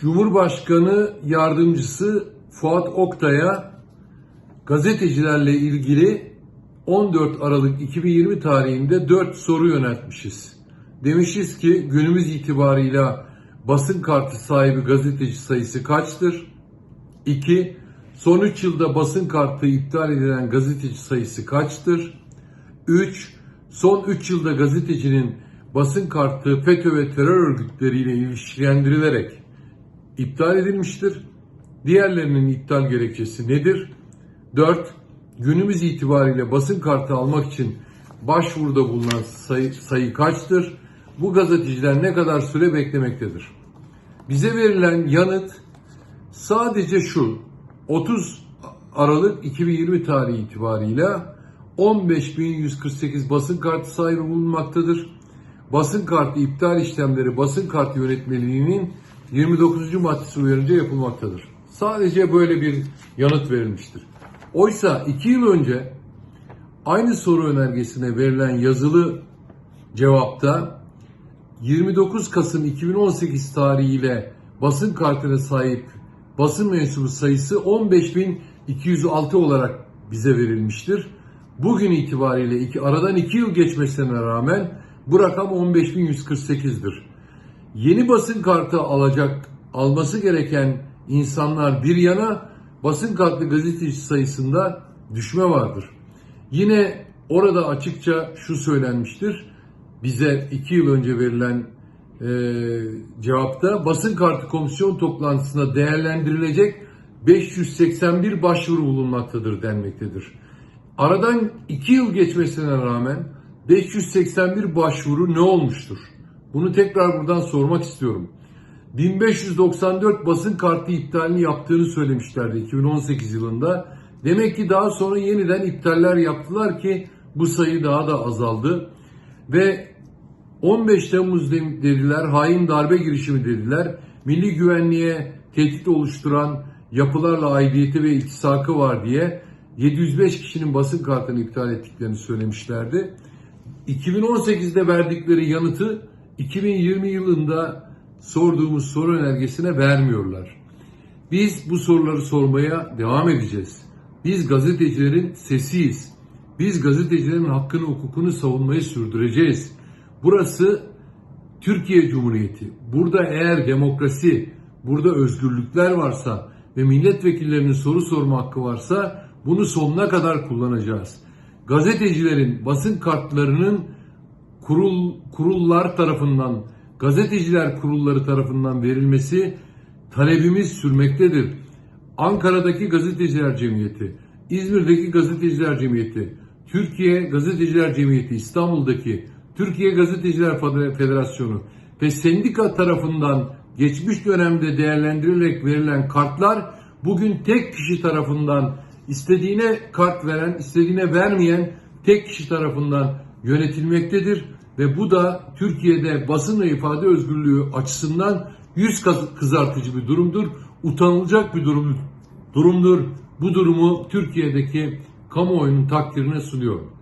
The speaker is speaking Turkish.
Cumhurbaşkanı yardımcısı Fuat Oktay'a gazetecilerle ilgili 14 Aralık 2020 tarihinde 4 soru yöneltmişiz. Demişiz ki günümüz itibarıyla basın kartı sahibi gazeteci sayısı kaçtır? 2. Son 3 yılda basın kartı iptal edilen gazeteci sayısı kaçtır? 3. Son 3 yılda gazetecinin basın kartı FETÖ ve terör örgütleriyle ilişkilendirilerek iptal edilmiştir. Diğerlerinin iptal gerekçesi nedir? 4. Günümüz itibariyle basın kartı almak için başvuruda bulunan sayı, sayı kaçtır? Bu gazeteciler ne kadar süre beklemektedir? Bize verilen yanıt sadece şu. 30 Aralık 2020 tarihi itibarıyla 15.148 basın kartı sahibi bulunmaktadır. Basın kartı iptal işlemleri basın kartı yönetmeliğinin 29. maddesi uyarınca yapılmaktadır. Sadece böyle bir yanıt verilmiştir. Oysa 2 yıl önce aynı soru önergesine verilen yazılı cevapta 29 Kasım 2018 tarihiyle basın kartına sahip basın mensubu sayısı 15.206 olarak bize verilmiştir. Bugün itibariyle iki, aradan 2 yıl geçmesine rağmen bu rakam 15.148'dir. Yeni basın kartı alacak alması gereken insanlar bir yana basın kartlı gazeteci sayısında düşme vardır. Yine orada açıkça şu söylenmiştir. Bize iki yıl önce verilen e, cevapta basın kartı komisyon toplantısında değerlendirilecek 581 başvuru bulunmaktadır denmektedir. Aradan iki yıl geçmesine rağmen 581 başvuru ne olmuştur? Bunu tekrar buradan sormak istiyorum. 1594 basın kartı iptalini yaptığını söylemişlerdi 2018 yılında. Demek ki daha sonra yeniden iptaller yaptılar ki bu sayı daha da azaldı. Ve 15 Temmuz dediler, hain darbe girişimi dediler. Milli güvenliğe tehdit oluşturan yapılarla aidiyeti ve iltisakı var diye 705 kişinin basın kartını iptal ettiklerini söylemişlerdi. 2018'de verdikleri yanıtı 2020 yılında sorduğumuz soru önergesine vermiyorlar. Biz bu soruları sormaya devam edeceğiz. Biz gazetecilerin sesiyiz. Biz gazetecilerin hakkını, hukukunu savunmayı sürdüreceğiz. Burası Türkiye Cumhuriyeti. Burada eğer demokrasi, burada özgürlükler varsa ve milletvekillerinin soru sorma hakkı varsa bunu sonuna kadar kullanacağız. Gazetecilerin basın kartlarının kurul kurullar tarafından, gazeteciler kurulları tarafından verilmesi talebimiz sürmektedir. Ankara'daki Gazeteciler Cemiyeti, İzmir'deki Gazeteciler Cemiyeti, Türkiye Gazeteciler Cemiyeti, İstanbul'daki Türkiye Gazeteciler Federasyonu ve sendika tarafından geçmiş dönemde değerlendirilerek verilen kartlar bugün tek kişi tarafından istediğine kart veren, istediğine vermeyen tek kişi tarafından yönetilmektedir ve bu da Türkiye'de basın ve ifade özgürlüğü açısından yüz kızartıcı bir durumdur. Utanılacak bir durum, durumdur. Bu durumu Türkiye'deki kamuoyunun takdirine sunuyorum.